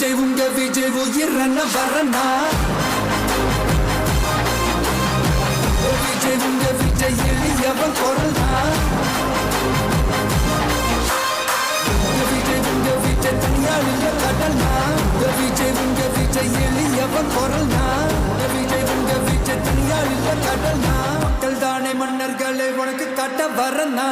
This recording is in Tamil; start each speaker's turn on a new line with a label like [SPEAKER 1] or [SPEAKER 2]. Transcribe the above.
[SPEAKER 1] விஜய் உங்க விஜய் உயிரன வரனா விஜய் உங்க விஜய் எளியவன் குரல்னா விஜய் உங்க விஜய் தனியாள் இல்ல கடல்னா விஜய் உங்க விஜய் எளியவன் குரல்னா விஜய் உங்க விஜய் தனியாள் இல்ல கடல்னா மக்கள் தானே மன்னர்களை உனக்கு கட்ட வரனா